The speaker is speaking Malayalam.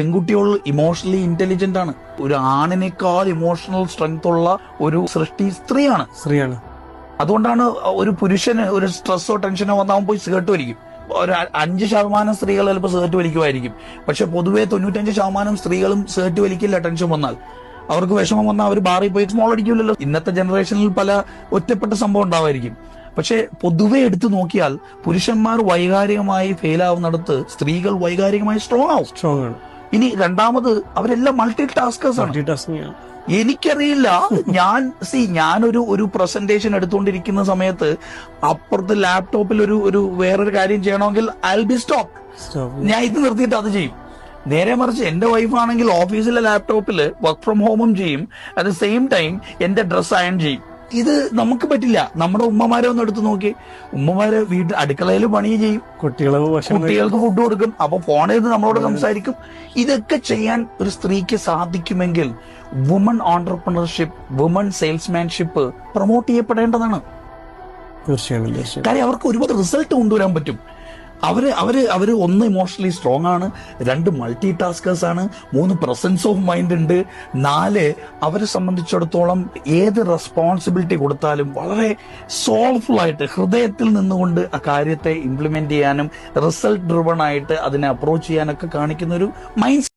പെൺകുട്ടികൾ ഇമോഷണലി ഇന്റലിജന്റ് ആണ്. ഒരു ആണിനേക്കാൾ ഇമോഷണൽ സ്ട്രെങ്ത് ഉള്ള ഒരു സൃഷ്ടി സ്ത്രീയാണ്. സ്ത്രീയാണ്. അതുകൊണ്ടാണ് ഒരു പുരുഷന് ഒരു സ്ട്രെസ്സോ ടെൻഷനോ വന്നാൽ പോയി സിഗരറ്റ് വലിക്കും. ഒരു അഞ്ച് ശതമാനം സ്ത്രീകൾ ചിലപ്പോൾ സിഗരറ്റ് വലിക്കുമായിരിക്കും. പക്ഷെ പൊതുവേ തൊണ്ണൂറ്റഞ്ച് ശതമാനം സ്ത്രീകളും സിഗരറ്റ് വലിക്കില്ല ടെൻഷൻ വന്നാൽ. അവർക്ക് വിഷമം വന്നാൽ അവർ ബാറി പോയി സ്മോൾ അടിക്കില്ലല്ലോ ഇന്നത്തെ ജനറേഷനിൽ പല ഒറ്റപ്പെട്ട സംഭവം ഉണ്ടാവായിരിക്കും. പക്ഷെ പൊതുവെ എടുത്തു നോക്കിയാൽ പുരുഷന്മാർ വൈകാരികമായി ഫെയിൽ ആവുന്നിടത്ത് സ്ത്രീകൾ വൈകാരികമായി സ്ട്രോങ് ആവും. സ്ട്രോങ് ആണ്. ഇനി രണ്ടാമത് അവരെല്ലാം മൾട്ടി ടാസ്കേഴ്സ് ആണ്. മൾട്ടി ടാസ്കിങ് ആണ്. എനിക്കറിയില്ല. ഞാൻ സി ഞാനൊരു ഒരു പ്രസന്റേഷൻ എടുത്തുകൊണ്ടിരിക്കുന്ന സമയത്ത് അപ്പുറത്ത് ലാപ്ടോപ്പിൽ ഒരു ഒരു വേറൊരു കാര്യം ചെയ്യണമെങ്കിൽ ഐ ബി സ്റ്റോപ്പ് ഞാൻ ഇത് നിർത്തിയിട്ട് അത് ചെയ്യും. നേരെ മറിച്ച് എന്റെ വൈഫ് ആണെങ്കിൽ ഓഫീസിലെ ലാപ്ടോപ്പിൽ വർക്ക് ഫ്രം ഹോമും ചെയ്യും. അറ്റ് ദ സെയിം ടൈം എന്റെ ഡ്രസ് അയൺ ചെയ്യും. ഇത് നമുക്ക് പറ്റില്ല. നമ്മുടെ ഉമ്മമാരെ ഒന്ന് എടുത്തു നോക്കി. ഉമ്മമാരെ വീട്ടിൽ അടുക്കളയിൽ പണി ചെയ്യും. ഭക്ഷണം കുട്ടികൾക്ക് ഫുഡ് കൊടുക്കും. അപ്പൊ ഫോണിൽ നിന്ന് നമ്മളോട് സംസാരിക്കും. ഇതൊക്കെ ചെയ്യാൻ ഒരു സ്ത്രീക്ക് സാധിക്കുമെങ്കിൽ woman entrepreneurship woman salesmanship promote ചെയ്യപ്പെടേണ്ടതാണ്. തീർച്ചയായും കാര്യം അവർക്ക് ഒരുപാട് റിസൾട്ട് കൊണ്ടുവരാൻ പറ്റും. അവർ അവർ അവർ ഒന്ന് ഇമോഷണലി സ്ട്രോങ് ആണ് രണ്ട് മൾട്ടി ടാസ്കേഴ്സ് ആണ് മൂന്ന് പ്രസൻസ് ഓഫ് മൈൻഡ് ഉണ്ട് നാല് അവരെ സംബന്ധിച്ചിടത്തോളം ഏത് റെസ്പോൺസിബിലിറ്റി കൊടുത്താലും വളരെ സോൾഫുൾ ആയിട്ട് ഹൃദയത്തിൽ നിന്നുകൊണ്ട് ആ കാര്യത്തെ ഇംപ്ലിമെന്റ് ചെയ്യാനും റിസൾട്ട് ഡ്രിവൺ ആയിട്ട് അതിനെ അപ്രോച്ച് ചെയ്യാനൊക്കെ കാണിക്കുന്ന ഒരു മൈൻഡ്